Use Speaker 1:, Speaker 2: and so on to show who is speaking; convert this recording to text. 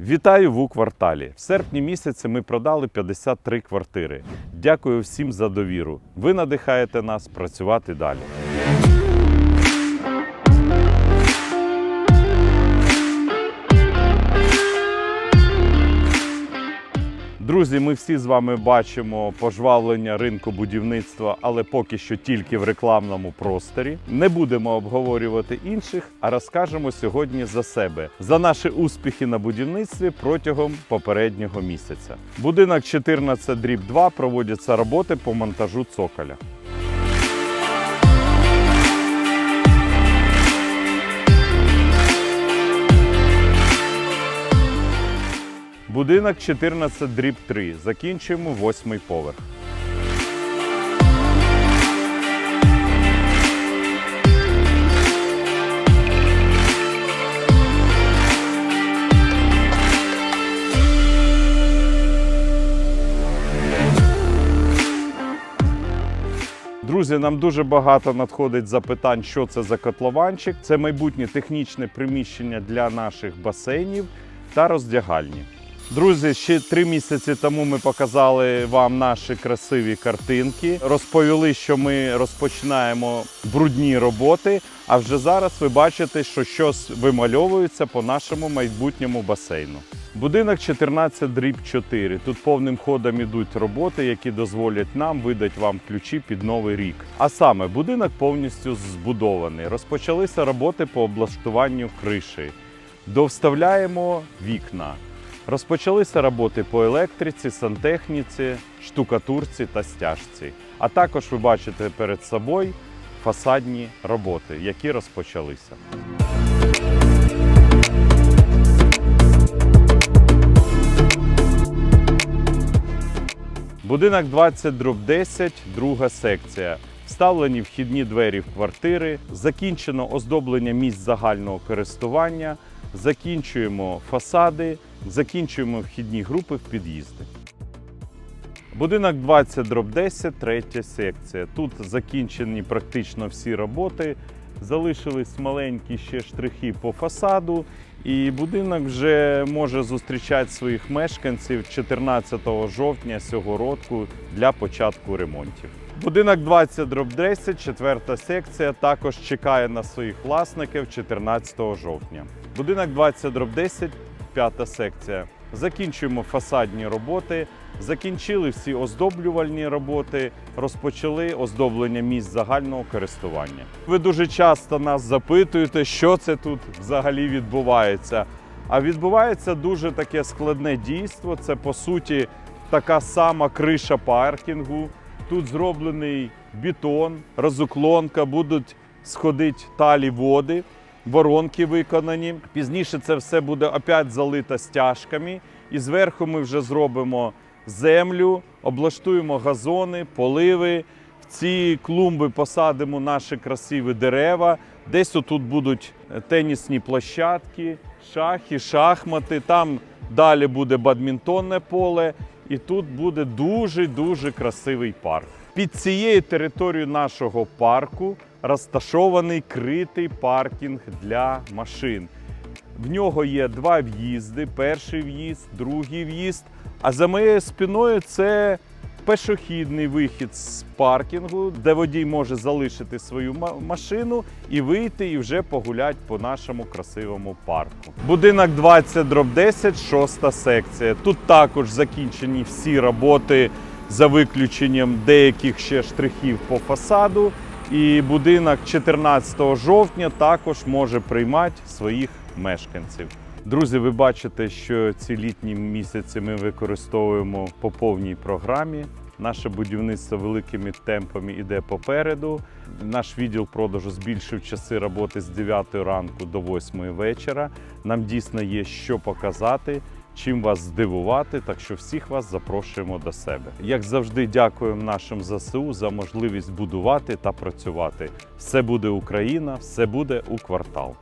Speaker 1: Вітаю в кварталі. В серпні місяці ми продали 53 квартири. Дякую всім за довіру. Ви надихаєте нас працювати далі. Друзі, ми всі з вами бачимо пожвавлення ринку будівництва, але поки що тільки в рекламному просторі. Не будемо обговорювати інших, а розкажемо сьогодні за себе, за наші успіхи на будівництві протягом попереднього місяця. Будинок 14 дріб 2 проводяться роботи по монтажу цоколя. Будинок 14 дріб 3. Закінчуємо восьмий поверх. Друзі, нам дуже багато надходить запитань, що це за котлованчик. Це майбутнє технічне приміщення для наших басейнів та роздягальні. Друзі, ще три місяці тому ми показали вам наші красиві картинки. Розповіли, що ми розпочинаємо брудні роботи. А вже зараз ви бачите, що щось вимальовується по нашому майбутньому басейну. Будинок 14 дріб 4. Тут повним ходом ідуть роботи, які дозволять нам видати вам ключі під новий рік. А саме будинок повністю збудований. Розпочалися роботи по облаштуванню криші. Довставляємо вікна. Розпочалися роботи по електриці, сантехніці, штукатурці та стяжці. А також ви бачите перед собою фасадні роботи, які розпочалися. Будинок 20 дроб 10, друга секція. Вставлені вхідні двері в квартири, закінчено оздоблення місць загального користування, закінчуємо фасади, закінчуємо вхідні групи в під'їзди. Будинок 20 дроб 10, третя секція. Тут закінчені практично всі роботи. Залишились маленькі ще штрихи по фасаду, і будинок вже може зустрічати своїх мешканців 14 жовтня цього року для початку ремонтів. Будинок 20 дроб 10, четверта секція, також чекає на своїх власників 14 жовтня. Будинок 20 дроб 10, п'ята секція. Закінчуємо фасадні роботи, закінчили всі оздоблювальні роботи, розпочали оздоблення місць загального користування. Ви дуже часто нас запитуєте, що це тут взагалі відбувається. А відбувається дуже таке складне дійство. Це по суті така сама криша паркінгу. Тут зроблений бетон, розуклонка, будуть сходити талі води воронки виконані. Пізніше це все буде опять залито стяжками. І зверху ми вже зробимо землю, облаштуємо газони, поливи. В ці клумби посадимо наші красиві дерева. Десь отут будуть тенісні площадки, шахи, шахмати. Там далі буде бадмінтонне поле. І тут буде дуже-дуже красивий парк. Під цією територією нашого парку розташований критий паркінг для машин. В нього є два в'їзди: перший в'їзд, другий в'їзд. А за моєю спиною це пешохідний вихід з паркінгу, де водій може залишити свою машину і вийти і вже погуляти по нашому красивому парку. Будинок 20 дроб 10, шоста секція. Тут також закінчені всі роботи за виключенням деяких ще штрихів по фасаду. І будинок 14 жовтня також може приймати своїх мешканців. Друзі, ви бачите, що ці літні місяці ми використовуємо по повній програмі. Наше будівництво великими темпами йде попереду. Наш відділ продажу збільшив часи роботи з 9 ранку до 8 вечора. Нам дійсно є що показати, чим вас здивувати. Так що всіх вас запрошуємо до себе. Як завжди, дякуємо нашим ЗСУ за можливість будувати та працювати. Все буде Україна, все буде у квартал.